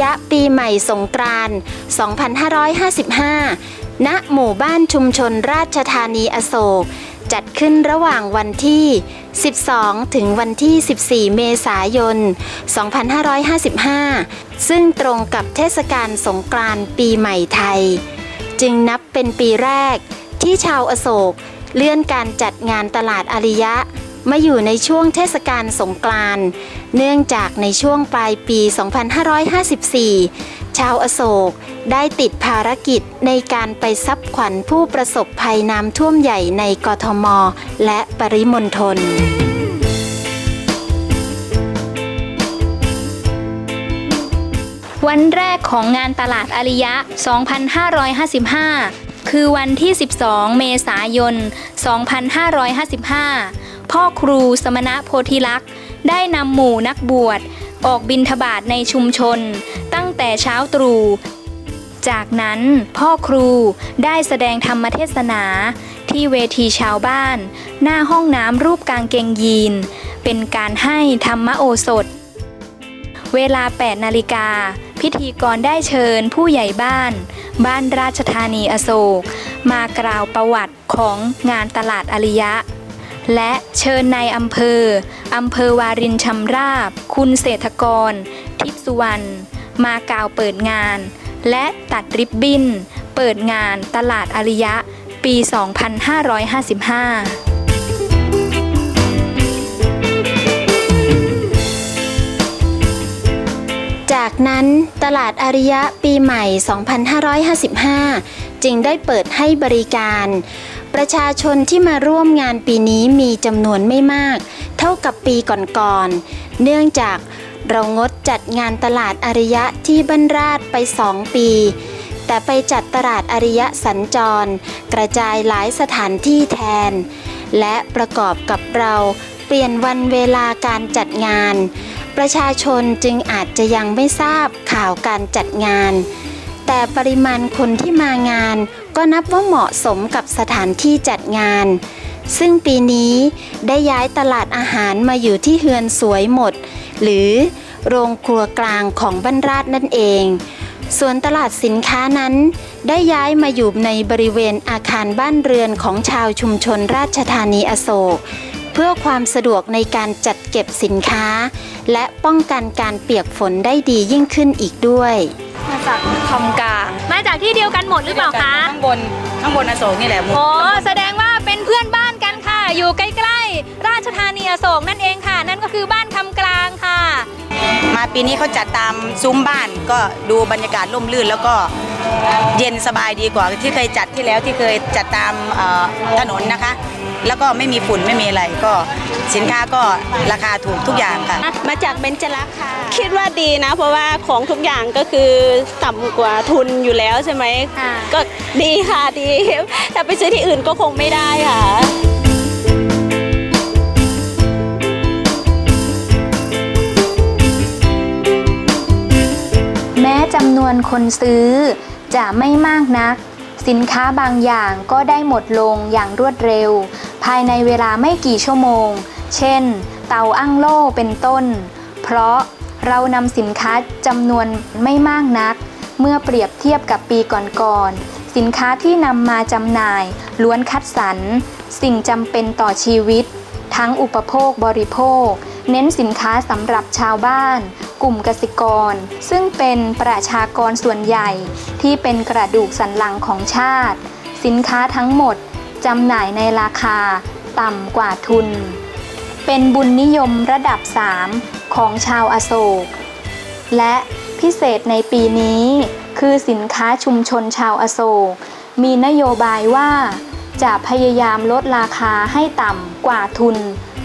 ยะปีใหม่สงกรานต์2555 ณ หมู่บ้านชุมชนราชธานีอโศก จัดขึ้นระหว่างวันที่ 12 ถึงวันที่ 14 เมษายน 2555 ซึ่งตรงกับเทศกาลสงกรานต์ปีใหม่ไทย จึงนับเป็นปีแรกที่ชาวอโศกเลื่อนการจัดงานตลาดอาริยะ มาอยู่ในช่วงเทศกาลสงกรานต์เนื่องจากในช่วงปลายปี 2554 ชาวอโศกได้ติดภารกิจในการไปซับขวัญผู้ประสบภัยน้ำท่วมใหญ่ในกทม และปริมณฑลวันแรกของงานตลาดอาริยะ 2555 คือวันที่ 12 เมษายน 2555 พ่อครูสมณะโพธิลักษณ์ได้นำหมู่นักบวช ออกบิณฑบาตในชุมชน ตั้งแต่เช้าตรู่ จากนั้นพ่อครูได้แสดงธรรมเทศนา ที่เวทีชาวบ้าน หน้าห้องน้ำรูปกางเกงยีน เป็นการให้ธรรมโอสถ เวลา 8 นาฬิกา พิธีกรได้เชิญผู้ใหญ่บ้าน บ้านราชธานีอโศก มากล่าวประวัติของงานตลาดอาริยะ และเชิญในายอำเภอ อำเภอวารินชำราบ คุณเศรษฐกร ทิพสุวรรณ มากล่าวเปิดงาน และตัดริบบิ้น เปิดงานตลาดอาริยะ ปี 2555จากนั้นตลาดอาริยะปีใหม่ 2555 จึงได้เปิดให้บริการ ประชาชนที่มาร่วมงานปีนี้มีจำนวนไม่มาก เท่ากับปีก่อนๆ เนื่องจากเรางดจัดงานตลาดอาริยะที่บรรราชไปสองปี แต่ไปจัดตลาดอาริยะสัญจร กระจายหลายสถานที่แทน และประกอบกับเราเปลี่ยนวันเวลาการจัดงาน ประชาชนจึงอาจจะยังไม่ทราบข่าวการจัดงาน แต่ปริมาณคนที่มางาน ก็นับว่าเหมาะสมกับสถานที่จัดงาน ซึ่งปีนี้ได้ย้ายตลาดอาหารมาอยู่ที่เฮือนสวยหมด หรือโรงครัวกลางของบ้านราชนั่นเอง ส่วนตลาดสินค้านั้น ได้ย้ายมาอยู่ในบริเวณอาคารบ้านเรือนของชาวชุมชนราชธานีอโศก เพื่อความสะดวกในการจัดเก็บสินค้า และป้องกันการเปียกฝนได้ดียิ่งขึ้นอีกด้วย มาจากคำการ มาจากที่เดียวกันหมดหรือเปล่าคะข้างบนข้างบนอโศกนี่แหละโอ้แสดงว่าเป็นเพื่อนบ้านกันค่ะ อยู่ใกล้ๆ ราชธานีอโศกนั่นเองค่ะ นั่นก็คือบ้านคำกลางค่ะ มาปีนี้เขาจัดตามซุ้มบ้านก็ดูบรรยากาศร่มรื่น แล้วก็เย็นสบายดีกว่าที่เคยจัดที่แล้วที่เคยจัดตามเอ่อถนนนะคะ แล้วก็ไม่มีฝุ่นไม่มีอะไรก็สินค้าก็ราคาถูกทุกอย่างค่ะ มาจากเบญจลักษณ์ค่ะ คิดว่าดีนะ เพราะว่าของทุกอย่างก็คือต่ำกว่าทุนอยู่แล้วใช่ไหมค่ะก็ดีค่ะดีถ้าไปซื้อที่อื่นก็คงไม่ได้ค่ะ จำนวนคนซื้อ จะไม่มากนัก สินค้าบางอย่างก็ได้หมดลงอย่างรวดเร็ว ภายในเวลาไม่กี่ชั่วโมง เช่น เตาอั้งโล่เป็นต้น เพราะเรานำสินค้าจำนวนไม่มากนัก เมื่อเปรียบเทียบกับปีก่อนๆสินค้าที่นำมาจำหน่าย ล้วนคัดสรรสิ่งจำเป็นต่อชีวิต ทั้งอุปโภคบริโภค เน้นสินค้าสำหรับชาวบ้าน กลุ่มเกษตรกร ซึ่งเป็นประชากรส่วนใหญ่ ที่เป็นกระดูกสันหลังของชาติ สินค้าทั้งหมดจำหน่ายในราคา ต่ำกว่าทุน เป็นบุญนิยมระดับ 3 ของชาวอโศก และพิเศษในปีนี้ คือสินค้าชุมชนชาวอโศก มีนโยบายว่า จะพยายามลดราคาให้ต่ำกว่าทุน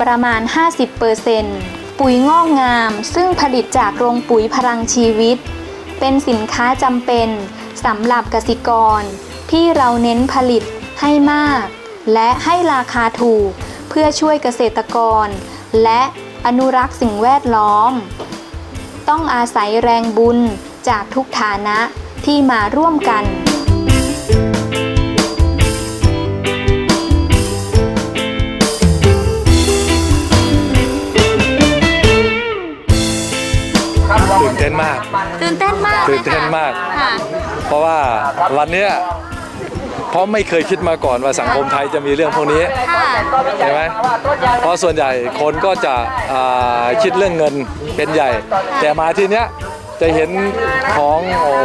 ประมาณ 50%ปุ๋ยงอกงามซึ่งผลิตจากโรงปุ๋ยพลังชีวิต เป็นสินค้าจำเป็นสำหรับเกษตรกร ที่เราเน้นผลิตให้มาก และให้ราคาถูก เพื่อช่วยเกษตรกร และอนุรักษ์สิ่งแวดล้อม ต้องอาศัยแรงบุญจากทุกฐานะที่มาร่วมกัน นเต้นนมาก ตื่นเต้นมากตื่นเต้นมาก ค่ะเพราะว่าวันเนี้ยเพราะไม่เคยคิดมาก่อนว่าสังคมไทยจะมีเรื่องพวกนี้ค่ะใช่ไหมเพราะส่วนใหญ่คนก็จะอ่าคิดเรื่องเงินเป็นใหญ่ แต่มาที่เนี้ยจะเห็นของโอ้โห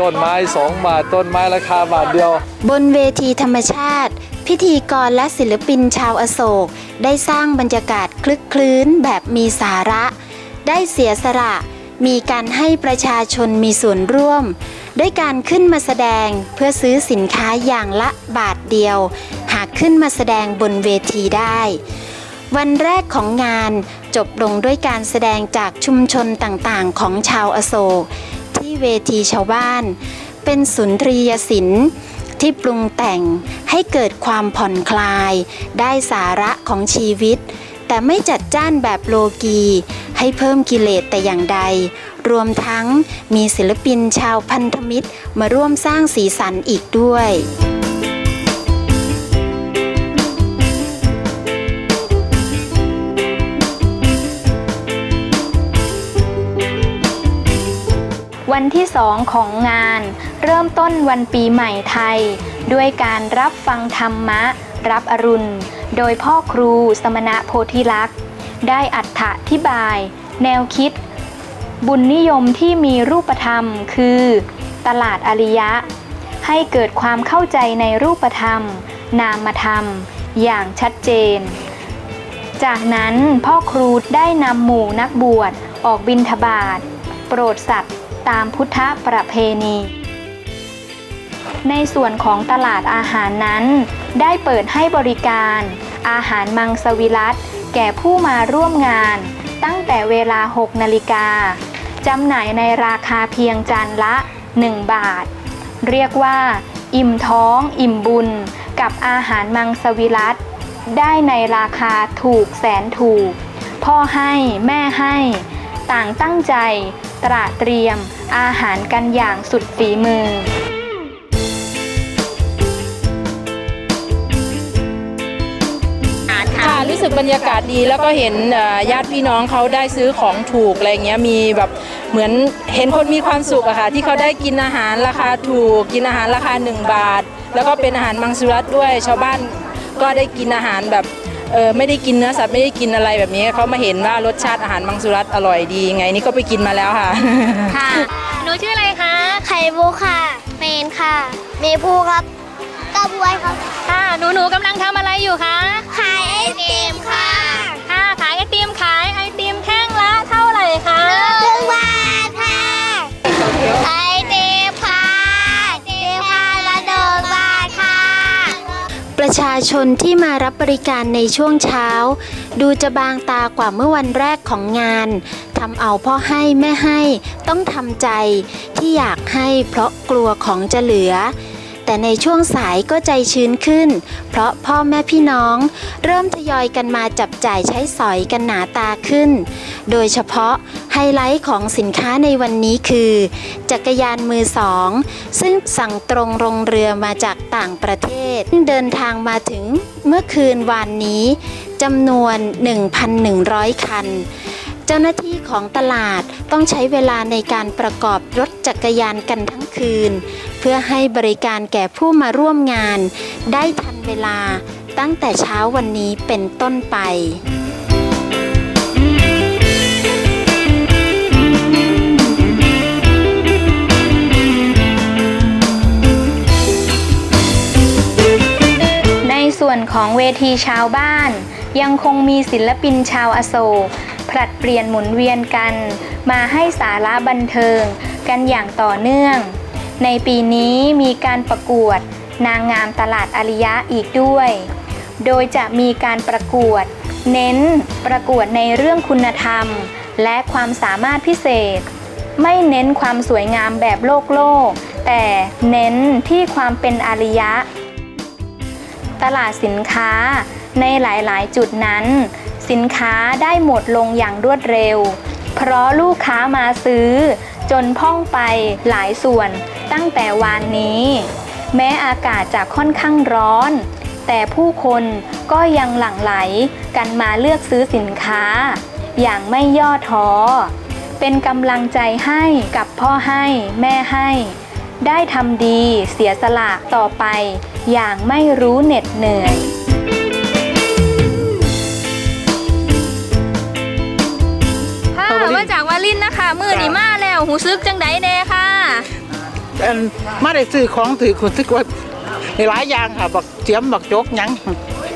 ต้นไม้สองบาทต้นไม้ราคาบาทเดียว บนเวทีธรรมชาติ พิธีกรและศิลปินชาวอโศก ได้สร้างบรรยากาศคลึกคลื้นแบบมีสาระ ได้เสียสละ มีการให้ประชาชนมีส่วนร่วม ด้วยการขึ้นมาแสดงเพื่อซื้อสินค้าอย่างละบาทเดียว หากขึ้นมาแสดงบนเวทีได้ วันแรกของงานจบลงด้วยการแสดงจากชุมชนต่างๆ ของชาวอโศก ที่เวทีชาวบ้าน เป็นสุนทรียศิลป์ที่ปรุงแต่งให้เกิดความผ่อนคลาย ได้สาระของชีวิต แต่ไม่จัดจ้านแบบโลกี ให้เพิ่มกิเลสแต่อย่างใด รวมทั้งมีศิลปินชาวพันธมิตรมาร่วมสร้างสีสันอีกด้วยวันที่สองของงานเริ่มต้นวันปีใหม่ไทย ด้วยการรับฟังธรรมะ รับอรุณ โดยพ่อครูสมณะโพธิลักษณ์ ได้อัฏฐะธิบาย แนวคิด บุญนิยมที่มีรูปธรรม คือ ตลาดอริยะ ให้เกิดความเข้าใจในรูปธรรม นามธรรม อย่างชัดเจน จากนั้นพ่อครูได้นำหมู่นักบวชออกบิณฑบาตโปรดสัตว์ตามพุทธประเพณี ในส่วนของตลาดอาหารนั้น ได้เปิดให้บริการ อาหารมังสวิรัต แก่ผู้มาร่วมงาน ตั้งแต่เวลา 6 นาฬิกาจำหน่ายในราคาเพียงจานละ 1 บาท เรียกว่า อิ่มท้อง อิ่มบุญ กับอาหารมังสวิรัตได้ในราคาถูกแสนถูก พ่อให้แม่ให้ ต่างตั้งใจ ตระเตรียมอาหารกันอย่างสุดฝีมือ สึกบรรยากาศดีแล้วก็เห็นเอ่อญาติพี่น้องเขาได้ซื้อของถูกอะไรเงี้ยมีแบบเหมือนเห็นคนมีความสุขอะค่ะที่เขาได้กินอาหารราคาถูก กินอาหารราคา 1 บาท แล้วก็เป็นอาหารมังสวิรัตด้วย ชาวบ้านก็ได้กินอาหารแบบเออไม่ได้กินเนื้อสัตว์ไม่ได้กินอะไรแบบนี้เขามาเห็นว่ารสชาติอาหารมังสวิรัตอร่อยดีไงนี่ก็ไปกินมาแล้วค่ะค่ะหนูชื่ออะไรคะไข่มุกค่ะเมนค่ะ เมพูครับกระบวยครับ ค่ะ หนูหนูกำลังทำอะไรอยู่คะ ขายไอติมค่ะค่ะ ขายไอติมขายไอติมแท่งละเท่าไหร่คะหนึ่งบาทค่ะไอติมค่ะไอติมค่ะละหนึ่งบาทค่ะ ประชาชนที่มารับบริการในช่วงเช้า ดูจะบางตากว่าเมื่อวันแรกของงานทำเอาพ่อให้แม่ให้ต้องทำใจที่อยากให้เพราะกลัวของจะเหลือ แต่ในช่วงสายก็ใจชื้นขึ้น เพราะพ่อแม่พี่น้อง เริ่มทยอยกันมาจับจ่ายใช้สอยกันหนาตาขึ้น โดยเฉพาะไฮไลท์ของสินค้าในวันนี้คือ จักรยานมือสอง ซึ่งสั่งตรงลงเรือมาจากต่างประเทศ เดินทางมาถึงเมื่อคืนวานนี้จำนวน 1,100 คัน เจ้าหน้าที่ของตลาดต้องใช้เวลาในการประกอบรถจักรยานกันทั้งคืน เพื่อให้บริการแก่ผู้มาร่วมงาน ได้ทันเวลาตั้งแต่เช้าวันนี้เป็นต้นไปในส่วนของเวทีชาวบ้าน ยังคงมีศิลปินชาวอโศก ผลัดเปลี่ยนหมุนเวียนกัน มาให้สาระบันเทิงกันอย่างต่อเนื่อง ในปีนี้มีการประกวดนางงามตลาดอาริยะอีกด้วย โดยจะมีการประกวด เน้นประกวดในเรื่องคุณธรรม และความสามารถพิเศษ ไม่เน้นความสวยงามแบบโลกโลก แต่เน้นที่ความเป็นอาริยะ ตลาดสินค้าในหลาย ๆ จุดนั้น สินค้าได้หมดลงอย่างรวดเร็ว เพราะลูกค้ามาซื้อ จนพ่องไปหลายส่วนตั้งแต่วานนี้ แม้อากาศจะค่อนข้างร้อน แต่ผู้คนก็ยังหลั่งไหลกันมาเลือกซื้อสินค้า อย่างไม่ย่อท้อ เป็นกำลังใจให้กับพ่อให้แม่ให้ ได้ทำดีเสียสละต่อไป อย่างไม่รู้เหน็ดเหนื่อย ค่ะมาจากวาลินนะคะ มือนีมาแล้วหูซึกจังไดแน่ค่ะอันมาได้ซื้อของถือคุณทึกว่าในหลายอย่างค่ะบักเจียมบักโจกหยัง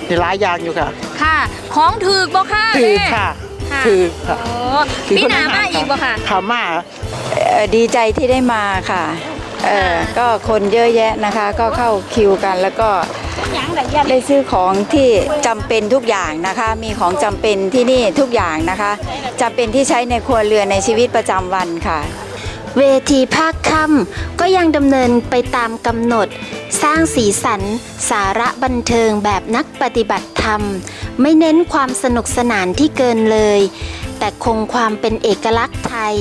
ในหลายอย่างอยู่ค่ะ ค่ะ ของถือกบ่ค่ะถือแม่ค่ะค่ะถือค่ะโอ้มีหนามาอีกบ่ค่ะค่ะมาเอ่อดีใจที่ได้มาค่ะเอ่อก็คนเยอะแยะนะคะ ก็เข้าคิวกันแล้วก็ ได้ซื้อของที่จำเป็นทุกอย่างนะคะ มีของจำเป็นที่นี่ทุกอย่างนะคะจำเป็นที่ใช้ในครัวเรือนในชีวิตประจำวันค่ะ เวทีภาคค่ำก็ยังดำเนินไปตามกำหนด สร้างสีสัน สาระบันเทิงแบบนักปฏิบัติธรรม ไม่เน้นความสนุกสนานที่เกินเลย แต่คงความเป็นเอกลักษณ์ไทย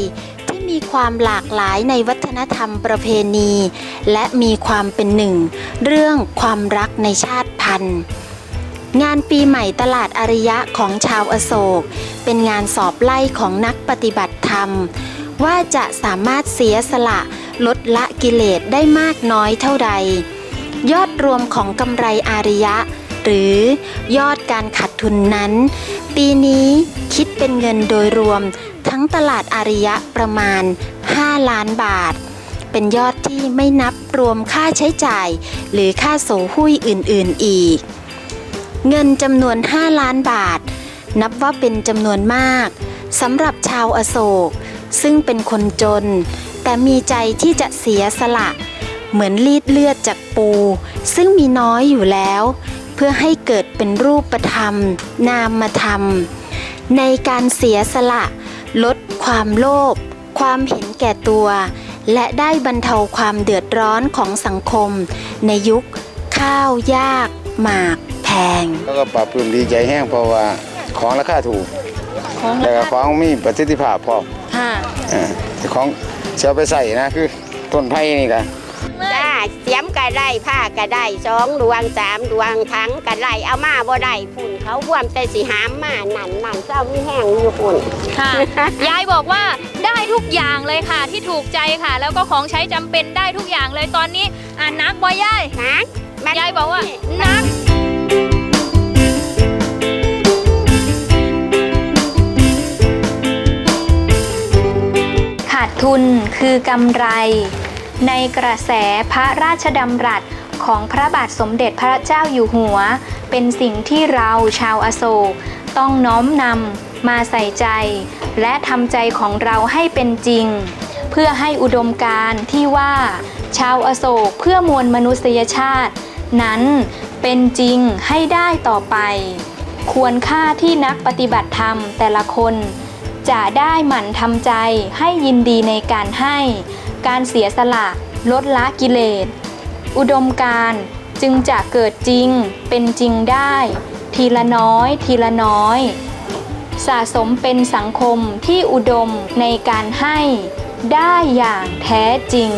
ที่มีความหลากหลายในวั ฒนธรรมประเพณี และมีความเป็นหนึ่ง เรื่องความรักในชาติพันธุ์ งานปีใหม่ตลาดอาริยะของชาวอโศก เป็นงานสอบไล่ของนักปฏิบัติธรรม ว่าจะสามารถเสียสละลดละกิเลสได้มากน้อยเท่าใด ยอดรวมของกำไรอาริยะ หรือยอดการขาดทุนนั้น ปีนี้คิดเป็นเงินโดยรวมทั้งตลาดอาริยะประมาณ 5 ล้านบาท เป็นยอดที่ไม่นับรวมค่าใช้จ่าย หรือค่าโสหุ้ยอื่นๆอีก เงินจำนวน 5 ล้านบาท นับว่าเป็นจำนวนมากสำหรับชาวอโศก ซึ่งเป็นคนจน แต่มีใจที่จะเสียสละ เหมือนรีดเลือดจากปู ซึ่งมีน้อยอยู่แล้ว เพื่อให้เกิดเป็นรูปธรรม นามธรรม ในการเสียสละ ลดความโลภความเห็น แก่ตัว และได้บรรเทาความเดือดร้อนของสังคม ในยุคข้าวยาก หมาก แพง แล้วก็ปรับปรุงดีใจแห้งเพราะว่าของราคาถูกแล้วก็ของมีประสิทธิภาพพร้อมค่ะเออแต่ของเสียไปใส่นะคือต้นไผ่นี่กันจ้าเสียมก็ได้ผ้าก็ได้สองดวงสามดวงทั้งก็ได้เอามาบ่ได้ฝุ่นเขาบวมแต่สิหามมานั่นนั่นเจ้ามีแห้งอยู่ฝุ่น ค่ะ ยายบอกว่าได้ทุกอย่างเลยค่ะ ที่ถูกใจค่ะ แล้วก็ของใช้จำเป็นได้ทุกอย่างเลยตอนนี้อ่านักบ่ยายนะมันยายบอกว่านักขาดทุนคือกำไร ในกระแสพระราชดำรัสของพระบาทสมเด็จพระเจ้าอยู่หัว เป็นสิ่งที่เราชาวอโศกต้องน้อมนำ มาใส่ใจ และทำใจของเราให้เป็นจริง เพื่อให้อุดมการที่ว่า ชาวอโศกเพื่อมวลมนุษยชาติ นั้นเป็นจริงให้ได้ต่อไป ควรค่าที่นักปฏิบัติธรรมแต่ละคน จะได้หมั่นทำใจให้ยินดีในการให้ การเสียสละลดละกิเลส อุดมการจึงจะเกิดจริงเป็นจริงได้ ทีละน้อยทีละน้อย สะสมเป็นสังคมที่อุดมในการให้ได้อย่างแท้จริง